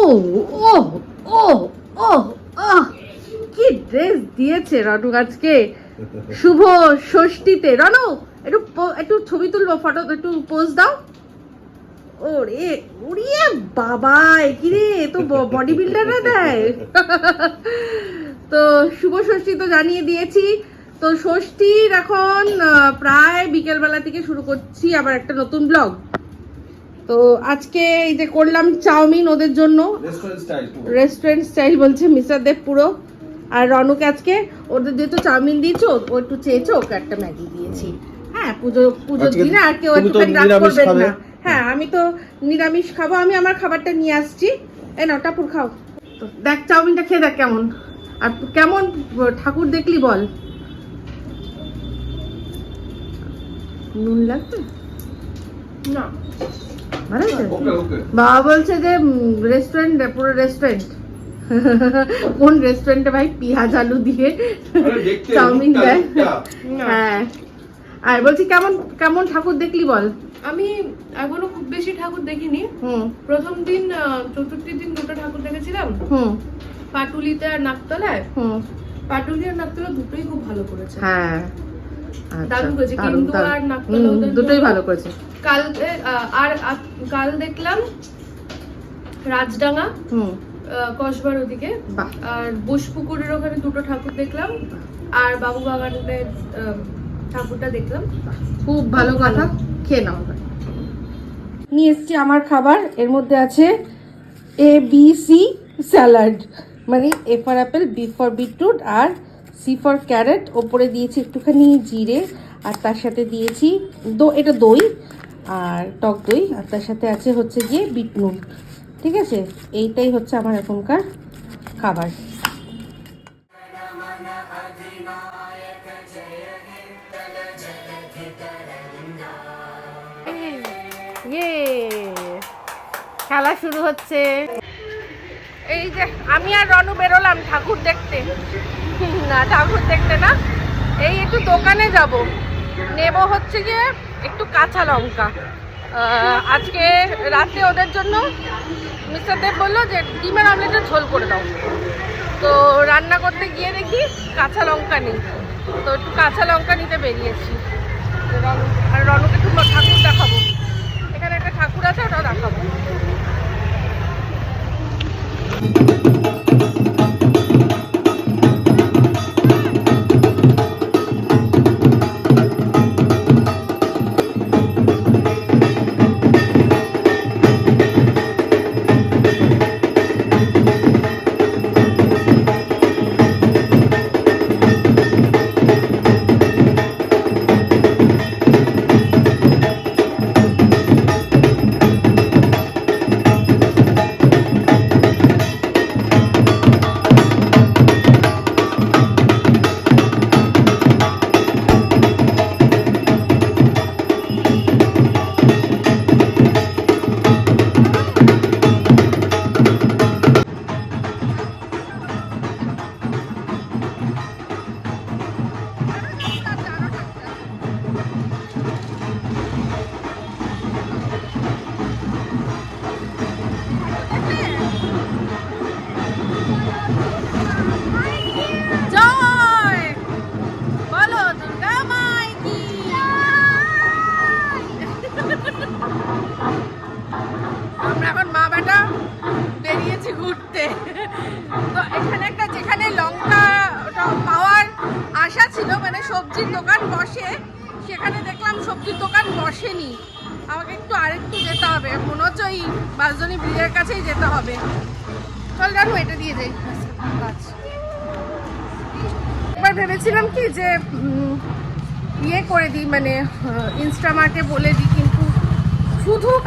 ও ও ও ও আহ কি ড্রেস দিয়েছে রনু আজকে? শুভ ষষ্ঠীতে। রনু, একটু একটু ছবি তুলবো, ফটো, একটু পোজ দাও। ওরে ওরে বাবা কি রে এ তো বডি বিল্ডাররা দেয়। তো শুভ ষষ্ঠী তো জানিয়ে দিয়েছি। তো ষষ্ঠীর এখন প্রায় বিকেলবেলা থেকে শুরু করছি আবার একটা নতুন ব্লগ তো আজকে এই যে করলাম চাউমিন ওদের জন্য। রেস্টুরেন্ট স্টাইল বলছে মিস্টার দেব পুরো। আর রনুকে আজকে ওদের যেহেতু চাউমিন দিয়েছ ও একটু চেয়েছো ওকে একটা ম্যাগি দিয়েছি। হ্যাঁ পুজো পুজোর দিনে আর কেউ একটুখানি রাগ করবেন না। হ্যাঁ আমি তো নিরামিষ খাব আমি আমার খাবারটা নিয়ে আসছি। এই নাও টাপুর খাও। তো দেখ চাউমিনটা খেয়ে দেখ কেমন। আর কেমন ঠাকুর দেখলি বল। নুন লাগবে? না। বাবা বলছে যে রেস্টুরেন্ট পুরো রেস্টুরেন্ট কোন রেস্টুরেন্টে ভাই পেঁয়াজ আলু দিয়ে চাউমিন দেয়? হ্যাঁ। আর বলছি কেমন কেমন ঠাকুর দেখলি বল? আমি এখনও খুব বেশি ঠাকুর দেখিনি। হুম। প্রথম দিন চতুর্থীর দিন দুটো ঠাকুর দেখেছিলাম। হুম। পাটুলিতে আর নাকতলায়। হুম। পাটুলি আর নাকতলা দুটোই খুব ভালো করেছে। হ্যাঁ। আচ্ছা, দারুণ করেছে, কিন্তু আর নাকতলা দুটোই ভালো করেছে। কালকে আর কাল দেখলাম রাজডাঙ্গা হুম। কসবার ওদিকে। আর বোসপুকুরের ওখানে দুটো ঠাকুর দেখলাম। আর বাবু বাগানের ঠাকুরটা দেখলাম। খুব ভালো কথা। খেয়ে নাও নিয়ে এসছি আমার খাবার। এর মধ্যে আছে এ বি সি স্যালাড মানে A for apple B for beetroot R C for carrot ওপরে দিয়েছি একটুখানি জিরে আর তার সাথে দিয়েছি দো এটা দই। আর টক দই, আর তার সাথে আছে হচ্ছে গিয়ে বিট নুন ঠিক আছে? এইটাই হচ্ছে আমার এখনকার খাবার। ইয়ে। খেলা শুরু হচ্ছে। এই যে, আমি আর রনু বেরোলাম ঠাকুর দেখতে। না, ঠাকুর দেখতে না। এই একটু দোকানে যাব। নেব হচ্ছে গিয়ে একটু কাঁচা লঙ্কা। আজকে রাতে ওদের জন্য মিস্টার দেব বলল যে ডিমের অমলেটের ঝোল করে দাও। তো রান্না করতে গিয়ে দেখি কাঁচা লঙ্কা নেই। তো একটু কাঁচা লঙ্কা নিতে বেরিয়েছি। আর রনুকে একটু ঠাকুর দেখাবো। এখানে একটা ঠাকুর আছে, ওটাও দেখাবো।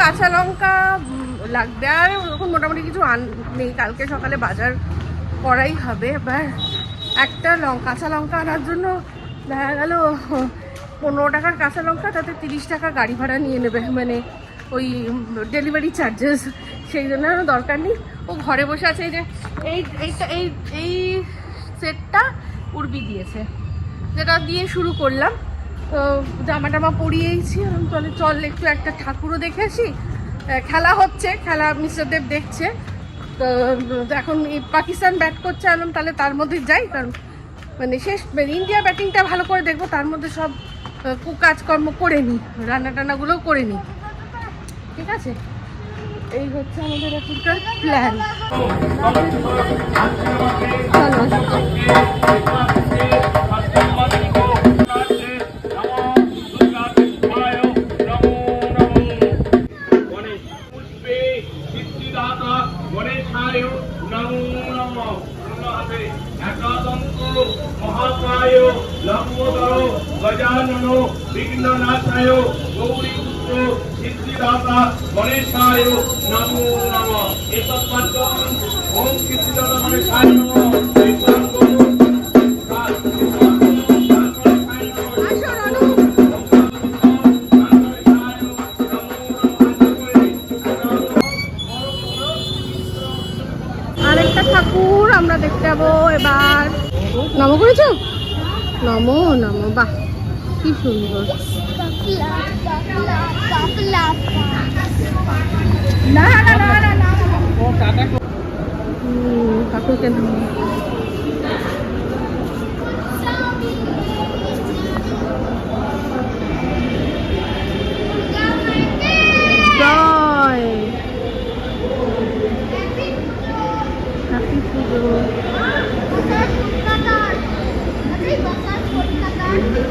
কাঁচা লঙ্কা লাগবে। আর ওরকম মোটামুটি কিছু আন নেই। কালকে সকালে বাজার করাই হবে। এবার একটা লঙ্কা কাঁচা লঙ্কা আনার জন্য দেখা গেল, পনেরো টাকার কাঁচা লঙ্কা, তাতে তিরিশ টাকা গাড়ি ভাড়া নিয়ে নেবে। মানে ওই ডেলিভারি চার্জেস। সেই জন্য আর দরকার নেই। ও ঘরে বসে আছে, এই যে এই এইটা এই এই সেটটা উর্বি দিয়েছে। যেটা দিয়ে শুরু করলাম। তো জামা টামা পরিয়েইছি তাহলে চল একটু একটা ঠাকুরও দেখেছি। খেলা হচ্ছে, খেলা মিস্টার দেব দেখছে। তো, এখন পাকিস্তান ব্যাট করছে আলম তাহলে তার মধ্যে যাই, কারণ মানে শেষ মানে ইন্ডিয়া ব্যাটিংটা ভালো করে দেখব, তার মধ্যে সব কাজকর্ম করে নিই, রান্না টান্নাগুলোও করে নিই। ঠিক আছে? এই হচ্ছে আমাদের এখনকার প্ল্যান পুষ্পে নমো নমঃ হাতে একাদন্ত মহাকায় লম্বোদর গজানন বিঘ্ননাশায় গৌরী পুত্র সিদ্ধিদাতা গণেশায় নমো নমঃ এতৎ পাঠ্যম ওম সিদ্ধিদাতা গণেশায় নমঃ নম নম বাহ কি সুন্দর না না না না না হুম, ঠাকুরকে নাম। জয় হ্যাপি পুজো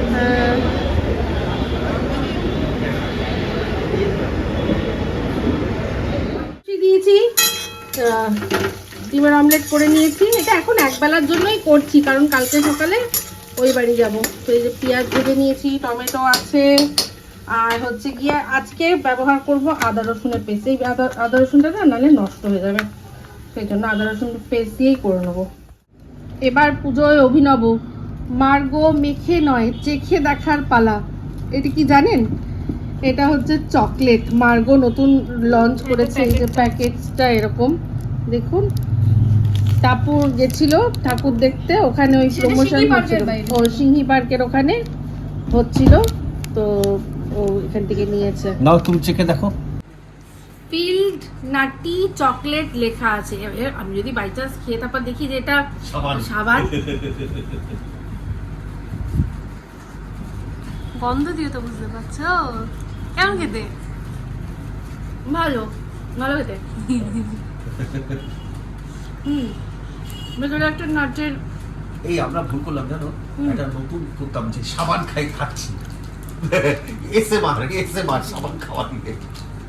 হ্যাঁ লুচি দিয়েছি আহ, ডিমের অমলেট করে নিয়েছি। এটা এখন একবেলার জন্যই করছি, কারণ কালকে সকালে ওই বাড়ি যাব। তো এই যে পেঁয়াজ ভেজে নিয়েছি, টমেটো আছে, আর হচ্ছে গিয়ে আজকে ব্যবহার করব আদা রসুনের পেস্ট। এই আদা আদা রসুনটা না, নাহলে নষ্ট হয়ে যাবে। সেই জন্য আদা রসুন পেস্ট দিয়েই করে নেব। এবার পুজোয় অভিনব। মার্গো মেখে নয়, চেখে দেখার পালা। এটা কি জানেন? এটা হচ্ছে চকলেট। মার্গো নতুন লঞ্চ করেছে, এই যে প্যাকেটসটা এরকম। দেখুন। টাপুর গেছিল ঠাকুর দেখতে ওখানে ওই প্রমোশন পার্কের হচ্ছিল ও সিংহি পার্কের ওখানে হচ্ছিল তো ও এখান থেকে নিয়েছে। নাও তুমি চেখে দেখো। ফিল্ড নাটি চকলেট লেখা আছে। এবার আমি যদি বাই চান্স খেয়ে তারপর দেখি যে এটা সাবান। সাবান। গন্ধ দিয়ে তো বুঝতে পারছ? কেমন খেতে? ভালো। ভালো খেতে। হুম। ভেতরে একটা নাটের এই আমরা ভুল করলাম জানো? একটা নতুন করতাম যে সাবান খাই খাচ্ছি। এসে মার এসে মার সাবান খাওয়া নিয়ে।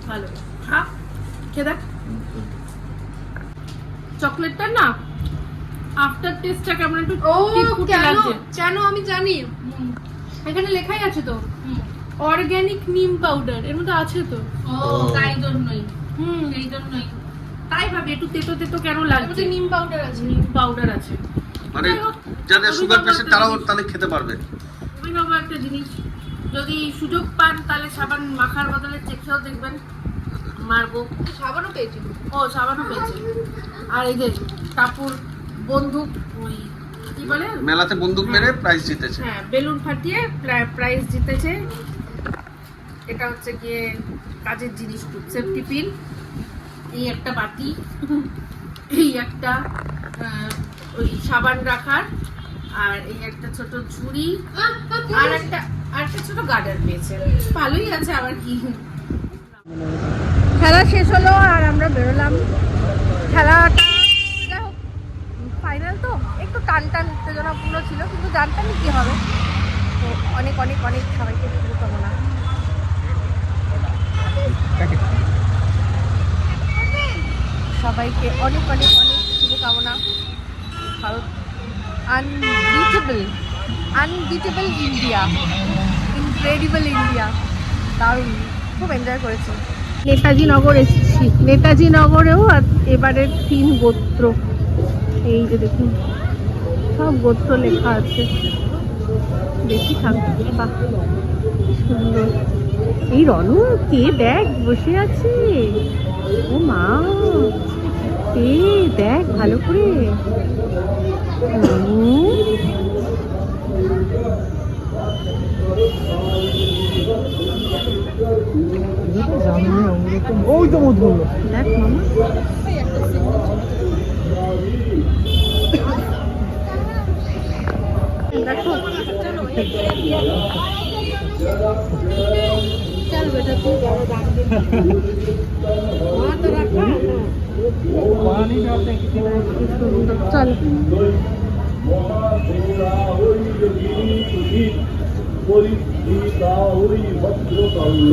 ভালো। হ্যাঁ খেয়ে দেখ। চকলেটটা না আফটার টেস্টটা কেমন একটু ও কেন? কেন? আমি জানি। এখানে লেখাই আছে তো। অর্গানিক নিম পাউডার এর মধ্যে আছে তো। ও তাই জন্যই। হুম। এই জন্যই। তাই ভাবি একটু তেতো তেতো কেন লাগছে? নিম পাউডার আছে। নিম পাউডার আছে। মানে যাদের সুগার পেশেন্ট একটা তারাও জিনিস। তাহলে খেতে পারবে। অভিনব একটা জিনিস যদি সুযোগ পান তাহলে সাবান মাখার বদলে চেখেও দেখবেন মারবো। সাবানও পেয়েছি। ও সাবানও পেয়েছে। আর এই যে কাপুর বন্দুক ওই কি বলে? মেলাতে বন্দুক মেরে প্রাইজ জিতেছে। হ্যাঁ বেলুন ফাটিয়ে প্রাইজ জিতেছে। এটা হচ্ছে গিয়ে কাজের জিনিস খুব সেফটি পিন এই একটা বাটি, এই একটা ওই সাবান রাখার, আর এই একটা ছোট ঝুড়ি, আর একটা আর একটা ছোট গার্ডার পেয়েছে। ভালোই আছে আবার কি। খেলা শেষ হলো আর আমরা বেরোলাম। খেলাটা ফাইনাল তো একটু টান টান উত্তেজনাপূর্ণ ছিল, কিন্তু জানতামই কি হবে। তো অনেক অনেক অনেক সবাইকে শুভকামনা সবাইকে অনেক অনেক অনেক শুভকামনা। Bharat unbeatable unbeatable India incredible India দারুণ, খুব এনজয় করেছি। নেতাজি নগর এসেছি। নেতাজি নগরেও এবারের তিন গোত্র। এই যে দেখুন, সব গোত্র লেখা আছে। দেখি থাকবে সুন্দর। এই রনু, কে দেখ বসে আছে? ও মা। এ দেখ ভালো করে। ওই তো মধু। দেখ মামা। দেখো। চল। নামা করে তো চল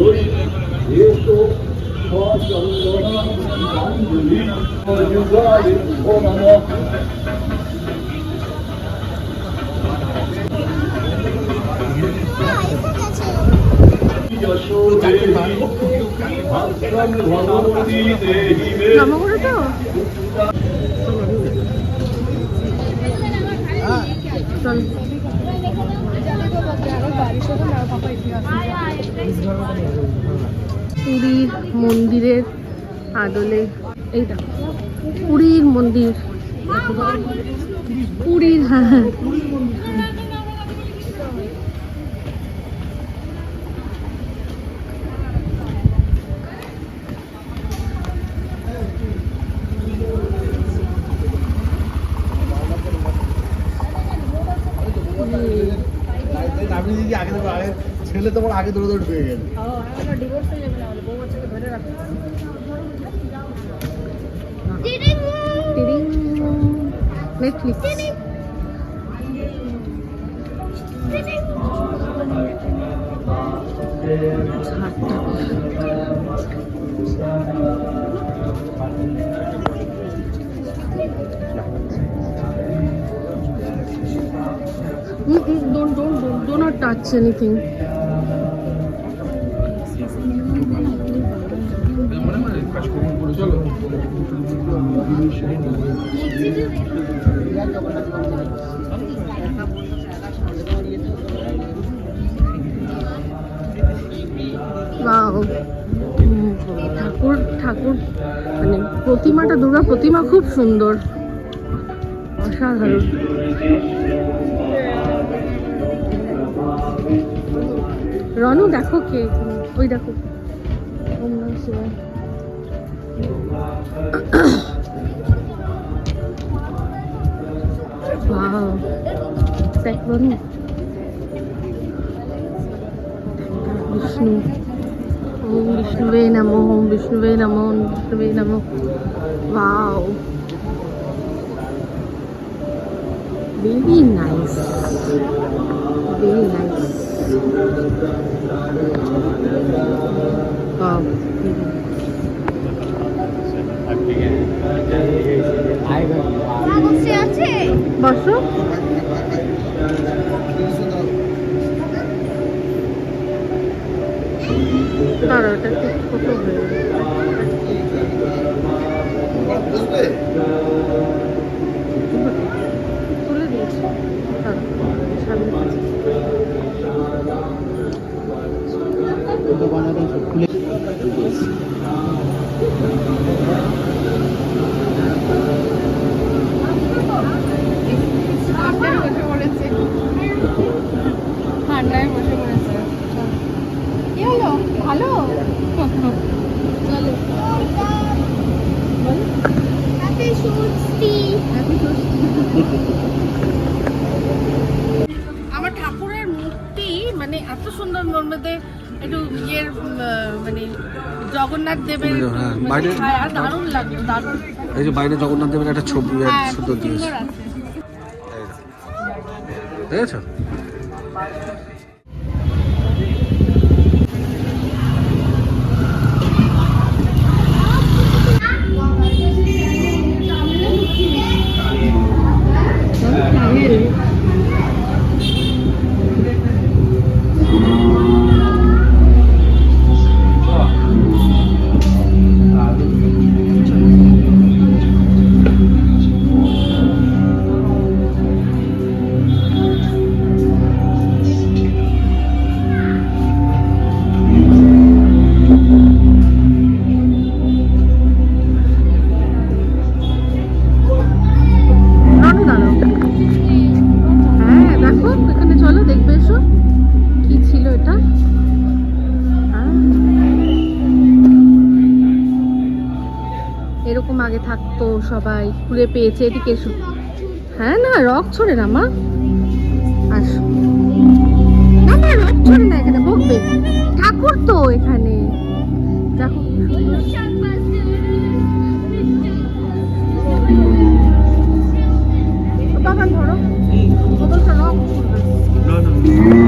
পুরীর মন্দিরের আদলে এইটা পুরীর মন্দির। পুরীর হ্যাঁ হ্যাঁ আপনি যদি আগে দেবো আগে ছেলে তোমার আগে দৌড়ে দৌড়ে পেয়ে গেল Netflix Mm-mm, don't, don't, don't, touch anything. ঠাকুর ঠাকুর। মানে প্রতিমাটা দুর্গা প্রতিমা খুব সুন্দর। অসাধারণ। রনু দেখো কে? ওই দেখো। wow. Second. Vishnu. Om Vishnuve Namo. Om Vishnuve Namo. Om Vishnuve Namo. Wow. Very nice. Very nice. বসো। দাঁড়াও এটা একটু ছোট হয়ে। তুলে দিয়েছি। সামনে আছে। ঠান্ডায় বসে পড়েছে কি হলো ভালো চলো আমার ঠাকুরের মূর্তি মানে এত সুন্দর ওর মধ্যে একটু ইয়ের মানে জগন্নাথ দেবের হ্যাঁ, মানে বাইরে- ছায়া দারুণ লাগল দারুণ। এই যে বাইরে জগন্নাথ দেবের একটা ছবি হ্যাঁ সুন্দর দিয়েছে দেখেছ? সবাই খুলে পেয়েছে এদিকে এসো হ্যাঁ না রক ছড়ে না মা। আসো না কিচ্ছু না এখানে বকবে। ঠাকুর তো এখানে। দেখো। বাগান ধরো। বোতলটা রক। এই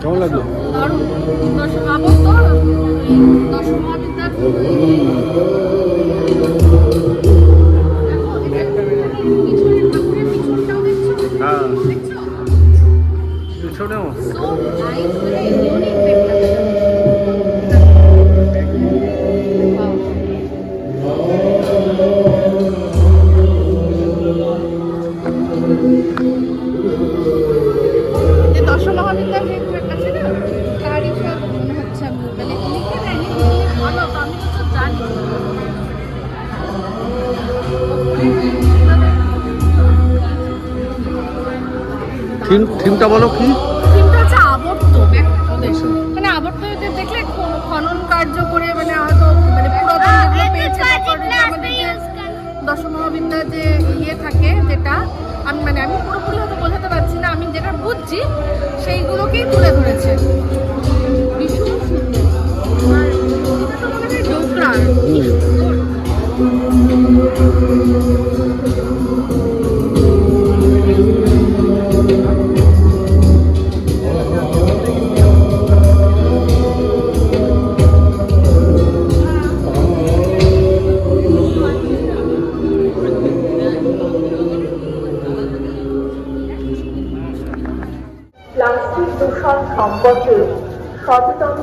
কেমন লাগল? হ্যাঁ। পিছনেও। বলো কি? থিমটা হচ্ছে আবর্ত মানে আবর্ত দেখলে খনন কার্য করে মানে হয়তো মানে পুরাতন যেগুলো পেয়েছে তারপরে যে আমাদের যে যে ইয়ে থাকে যেটা আমি মানে আমি পুরোপুরি হয়তো বোঝাতে পারছি না আমি যেটা বুঝছি সেইগুলোকেই তুলে ধরেছে। ভীষণ সুন্দর আর মনে হয় ডোকরা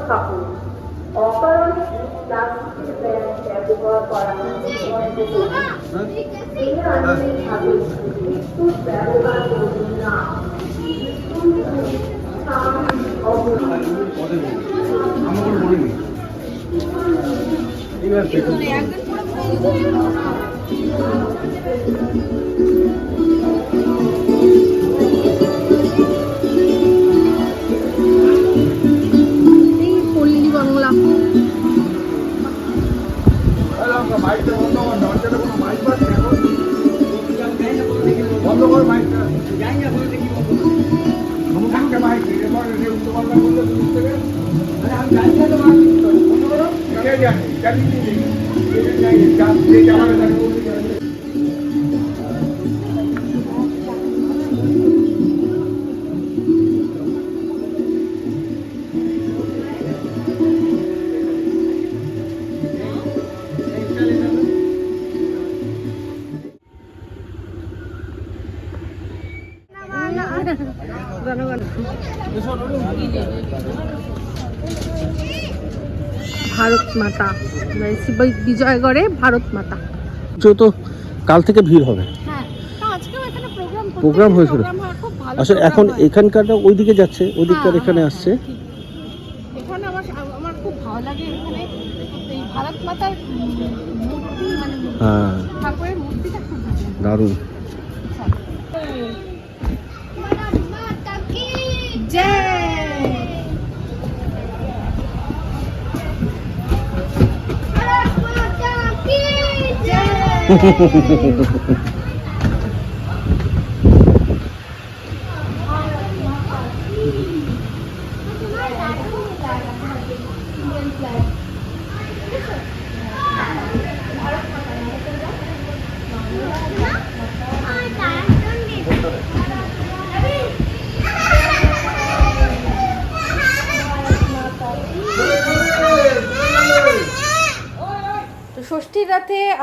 থাকুন অকারণে প্লাস্টিকের ব্যবহার করা স্বামী বন্ধ কর মাইকটা যাই না বলে দেখি বন্ধ থাকতে মাইক এরপর যে উত্তর বাংলা বলতে বুঝতে গেলে আমি জানি না তো মাইক বন্ধ করো কে জানি জানি কি জানি যে জামাটা জানি মাতা। মানে বিজয়গড়ে ভারত মাতা। তো কাল থেকে ভিড় হবে। হ্যাঁ আজকেও এখানে প্রোগ্রাম হয়েছিল? খুব আসলে এখন হয়। এখানকারটা ওইদিকে যাচ্ছে ওইদিককার হ্যাঁ, এখানে হ্যাঁ, আসছে। এখানে আমার আমার খুব ভালো লাগে এখানে। এই ভারত মাতার মূর্তি মানে হ্যাঁ। ঠাকুরের মূর্তিটা খুব ভালো লাগে। দারুণ তো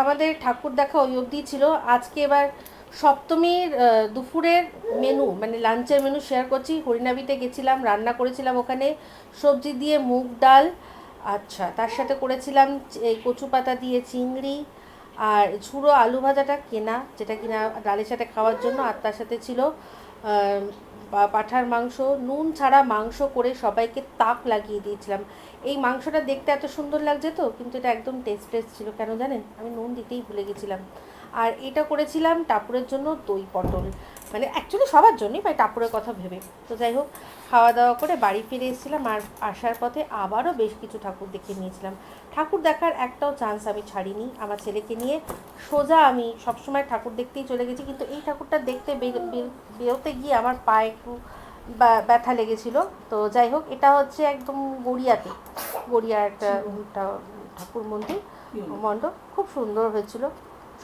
আমাদের ঠাকুর দেখা ওই অবধি ছিল। আজকে এবার সপ্তমীর দুপুরের মেনু মানে লাঞ্চের মেনু শেয়ার করছি। হরিনাবিতে গেছিলাম, রান্না করেছিলাম ওখানে, সবজি দিয়ে মুগ ডাল। আচ্ছা তার সাথে করেছিলাম এই কচু পাতা দিয়ে চিংড়ি আর ঝুড়ো আলু ভাজাটা কেনা, যেটা কিনা ডালের সাথে খাওয়ার জন্য। আর তার সাথে ছিল পাঁঠার মাংস। নুন ছাড়া মাংস করে সবাইকে তাক লাগিয়ে দিয়েছিলাম। এই মাংসটা দেখতে এত সুন্দর লাগছে তো, কিন্তু এটা একদম টেস্টলেস ছিল, কেন জানেন? আমি নুন দিতেই ভুলে গেছিলাম। আর এটা করেছিলাম টাপুরের জন্য দই পটল। মানে অ্যাকচুয়ালি সবার জন্যই ভাই টাপুরের কথা ভেবে। তো যাই হোক খাওয়া দাওয়া করে বাড়ি ফিরে এসেছিলাম আর আসার পথে আবারও বেশ কিছু ঠাকুর দেখে নিয়েছিলাম। ঠাকুর দেখার একটাও চান্স আমি ছাড়িনি। আমার ছেলেকে নিয়ে সোজা আমি সবসময় ঠাকুর দেখতেই চলে গেছি, কিন্তু এই ঠাকুরটা দেখতে বের- বের- বেরোতে গিয়ে আমার পায়ে একটু ব্যথা লেগেছিল। তো যাই হোক, এটা হচ্ছে একদম গড়িয়াতে। গড়িয়া একটা ঠাকুর মন্দির, মণ্ডপ। খুব সুন্দর হয়েছিল।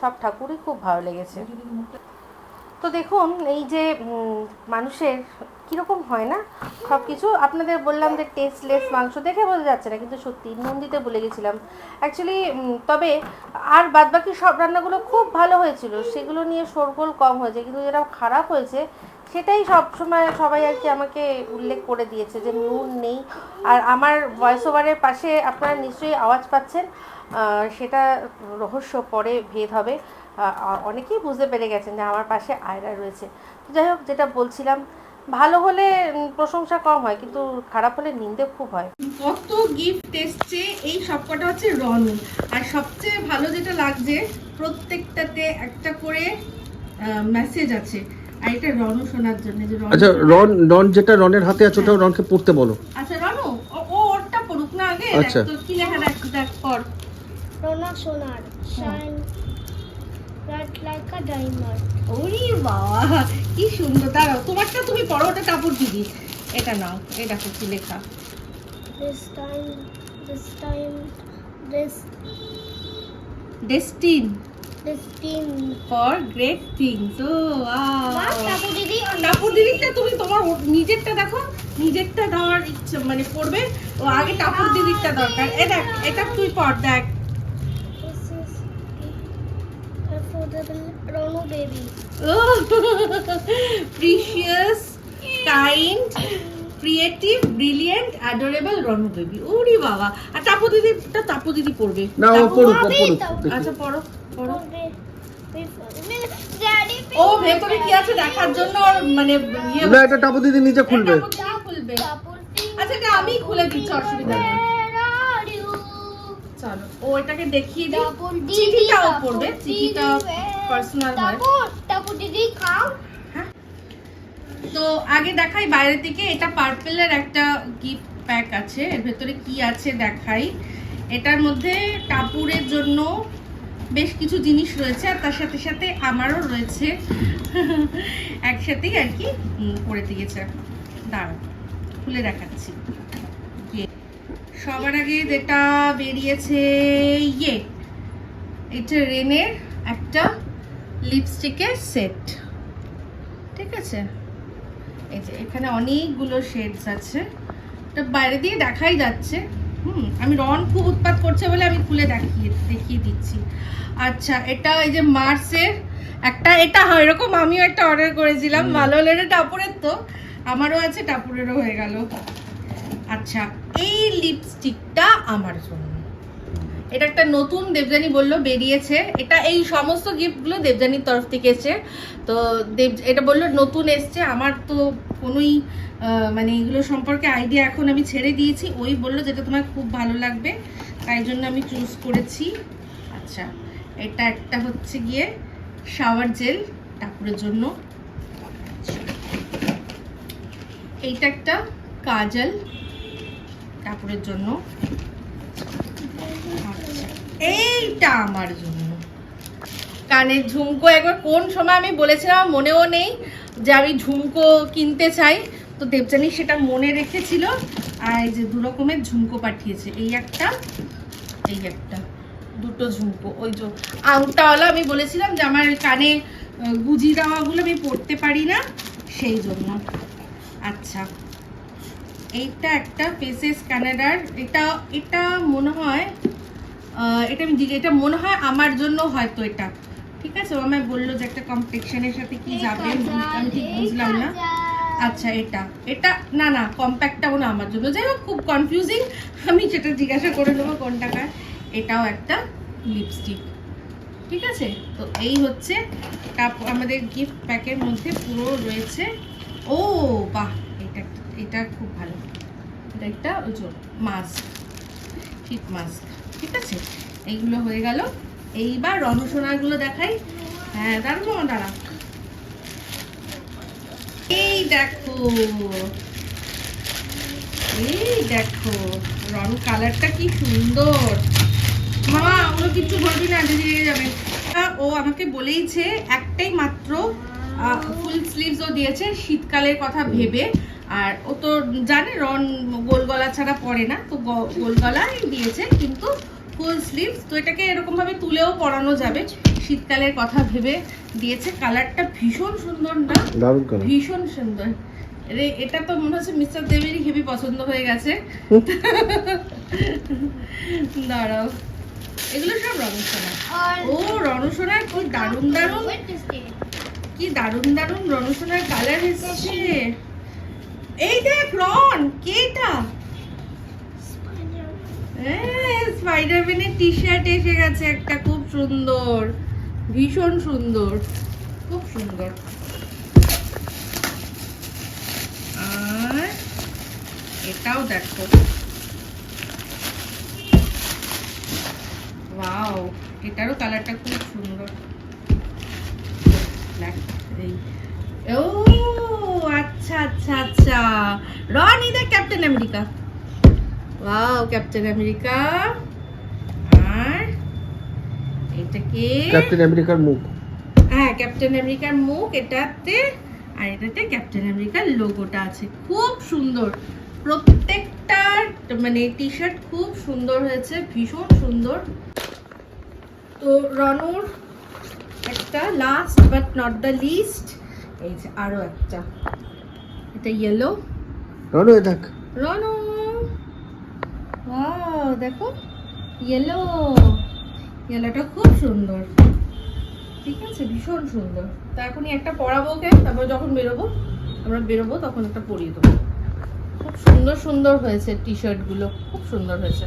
সব ঠাকুরই খুব ভালো লেগেছে। তো দেখুন, এই যে মানুষের কীরকম হয় না? সব কিছু আপনাদের বললাম যে টেস্টলেস মাংস দেখে বোঝা যাচ্ছে না, কিন্তু সত্যি নুন দিতে ভুলে গেছিলাম। অ্যাকচুয়ালি তবে আর বাদবাকি সব রান্নাগুলো খুব ভালো হয়েছিল। সেগুলো নিয়ে শোরগোল কম হয়েছে, কিন্তু যেটা খারাপ হয়েছে। সেটাই সব সময় সবাই আর কি আমাকে উল্লেখ করে দিয়েছে যে নুন নেই। আর আমার ভয়েস ওভারের পাশে আপনারা নিশ্চয়ই আওয়াজ পাচ্ছেন সেটা রহস্য পরে ভেদ হবে। অনেকেই বুঝতে পেরে গেছেন যে আমার পাশে আয়রা রয়েছে। তো যাই হোক, যেটা বলছিলাম, ভালো হলে প্রশংসা কম হয়, কিন্তু খারাপ হলে নিন্দে খুব হয়। কত গিফট এসছে, এই সবকটা হচ্ছে রনু আর সবচেয়ে ভালো যেটা লাগছে, প্রত্যেকটাতে একটা করে মেসেজ আছে। আর এটা রনু শোনার জন্য যে আচ্ছা রন রন যেটা রনের হাতে আছে ওটা রনকে পড়তে বলো আচ্ছা রনু ও ও ওরটা পড়ুক না আগে আচ্ছা। তো কি লেখা দেখ দেখ পড় Rona Sonar, shine bright like a diamond. ওরে বাবা কি সুন্দর দাঁড়াও তোমারটা তুমি পড়ো ওটা কাপড় দিদি এটা নাও এই দেখো কি লেখা This time, this time, this, team. For great things O What? Tapu Didi? Tapur দিদিরটা তুমি তোমার নিজেরটা দেখো নিজেরটা দেওয়ার ইচ্ছে মানে পড়বে। ও আগে টাপুর দিদিরটা দরকার। এ দেখ এটা তুই পড় দেখ। This is affordable Rono baby. O precious kind creative brilliant adorable Ronu baby ওরে বাবা। আর টাপু দিদিটা টাপু দিদি পড়বে। না ও পড়ুক ও আমি পড়ুক তো- দেখি। আচ্ছা পড়ো। ও ভেতরে কি আছে দেখার জন্য ওর মানে ইয়ে না এটা টাপু দিদি নিচে খুলবে। খুলবে। আচ্ছা এটা আমি খুলে দিচ্ছি অসুবিধা নেই? চলো ও এটাকে দেখিয়ে দিই। Tapu চিঠিটাও পড়বে। চিঠিটা পার্সোনাল হয়। তো আগে দেখাই বাইরে থেকে এটা পার্পেলের একটা গিফট প্যাক আছে। এর ভেতরে কি আছে দেখাই। এটার মধ্যে টাপুরের জন্য বেশ কিছু জিনিস রয়েছে আর তার সাথে সাথে আমারও রয়েছে। একসাথেই আর কি করে দিয়েছে। দাঁড়াও, খুলে দেখাচ্ছি। ইয়ে। সবার আগে যেটা বেরিয়েছে ইয়ে এটা রেনের একটা লিপস্টিকের সেট। ঠিক আছে? এই যে, এখানে অনেকগুলো শেডস আছে। এটা বাইরে দিয়ে দেখাই যাচ্ছে। হুম আমি রন খুব উৎপাত করছে বলে আমি খুলে দেখিয়ে দেখিয়ে দিচ্ছি। আচ্ছা এটা এই যে মার্সের একটা এটা হয় এরকম আমিও একটা অর্ডার করেছিলাম ভালো হলো এটা টাপুরের তো। আমারও আছে টাপুরেরও হয়ে গেল। আচ্ছা এই লিপস্টিকটা আমার জন্য। এটা একটা নতুন দেবযানী বলল, বেরিয়েছে। এটা এই সমস্ত গিফটগুলো দেবযানীর তরফ থেকে এসছে। তো দেব, এটা বলল, নতুন এসছে। আমার তো কোনোই মানে এগুলো সম্পর্কে আইডিয়া এখন আমি ছেড়ে দিয়েছি। ওই বলল যেটা তোমার খুব ভালো লাগবে। তাই জন্য আমি চুজ করেছি। আচ্ছা এটা একটা হচ্ছে গিয়ে শাওয়ার জেল ঠাকুরের জন্য। এইটা একটা কাজল ঠাকুরের জন্য। এইটা আমার জন্য। কানের ঝুমকো, একবার কোন সময় আমি বলেছিলাম, মনেও নেই যে আমি ঝুমকো কিনতে চাই। তো দেবজানি সেটা মনে রেখেছিল আর এই যে দু রকমের ঝুমকো পাঠিয়েছে। এই একটা এই একটা, দুটো ঝুমকো। ওই যে আংটাওয়ালা আমি বলেছিলাম যে আমার কানে গুজি দেওয়াগুলো আমি পড়তে পারি না, সেই জন্য। আচ্ছা এইটা একটা, ফেসেস কানাডার, এটা এটা মনে হয় এটা আমি এটা মনে হয় আমার জন্য হয়তো এটা। ঠিক আছে? ও আমায় বলল যে একটা কমপ্লেকশনের সাথে কি যাবে। আমি ঠিক বুঝলাম না। আচ্ছা এটা। এটা না না কম্প্যাক্টটাও না আমার জন্য। যাই হোক খুব কনফিউজিং আমি সেটা জিজ্ঞাসা করে নেব কোন টাকার। এটাও একটা লিপস্টিক ঠিক আছে? তো এই হচ্ছে কাপ- আমাদের গিফট প্যাকের মধ্যে পুরো রয়েছে। ও বাহ! এটা এটা খুব ভালো। এটা একটা ওই মাস্ক হিট মাস্ক ঠিক আছে? এইগুলো হয়ে গেল। এইবার রণসোনাগুলো দেখাই। হ্যাঁ দাঁড়াবো দাঁড়া। এই দেখো। এই দেখো রং কালারটা কি সুন্দর। মামা, ওগুলো কিচ্ছু বলবি না দিদি রেগে যাবে। ও আমাকে বলেইছে একটাই মাত্র ফুল স্লিভস ও দিয়েছে। শীতকালের কথা ভেবে। আর ও তো জানে রন গোল গলা ছাড়া পরে না তো গোল গলাই দিয়েছে কিন্তু ফুল স্লিভস তো এটাকে এরকমভাবে তুলেও পরানো যাবে। শীতকালের কথা ভেবে দিয়েছে কালারটা ভীষণ সুন্দর না? ভীষণ সুন্দর। রে এটা তো মনে হচ্ছে মিস্টার দেবেরই হেভি পছন্দ হয়ে গেছে। দাঁড়াও। এগুলো সব রণসোনা। ও রণসোনার কি দারুণ দারুণ কি দারুণ দারুণ রণসোনার কালার এসেছে। এই দেখ রন কে এটা? স্পাইডারম্যানের টি শার্ট এসে গেছে একটা খুব সুন্দর ভীষণ সুন্দর খুব সুন্দর। আর এটাও দেখো। ওয়াও এটারও কালারটা খুব সুন্দর। দেখ, এই। ও আচ্ছা আচ্ছা আচ্ছা। রন ইদা captain America. Wow captain America. আর এটাকে ক্যাপ্টেন আমেরিকার মুখ। হ্যাঁ ক্যাপ্টেন আমেরিকার মুখ এটাতে আর এটাতে ক্যাপ্টেন আমেরিকার লোগোটা আছে। খুব সুন্দর। প্রত্যেকটা মানে টি শার্ট খুব সুন্দর হয়েছে ভীষণ সুন্দর। তো রনুর একটা last but not the least এই যে আরও একটা। এটা ইয়েলো রনু দেখ। রনু! ওয়াও দেখো। ইয়েলো ইয়েলোটা খুব সুন্দর। ঠিক আছে? ভীষণ সুন্দর। তা এখনই একটা পরাবো ওকে তারপর যখন বেরোবো আমরা বেরোবো তখন একটা পরিয়ে দেবো। খুব সুন্দর সুন্দর হয়েছে টি শার্টগুলো খুব সুন্দর হয়েছে।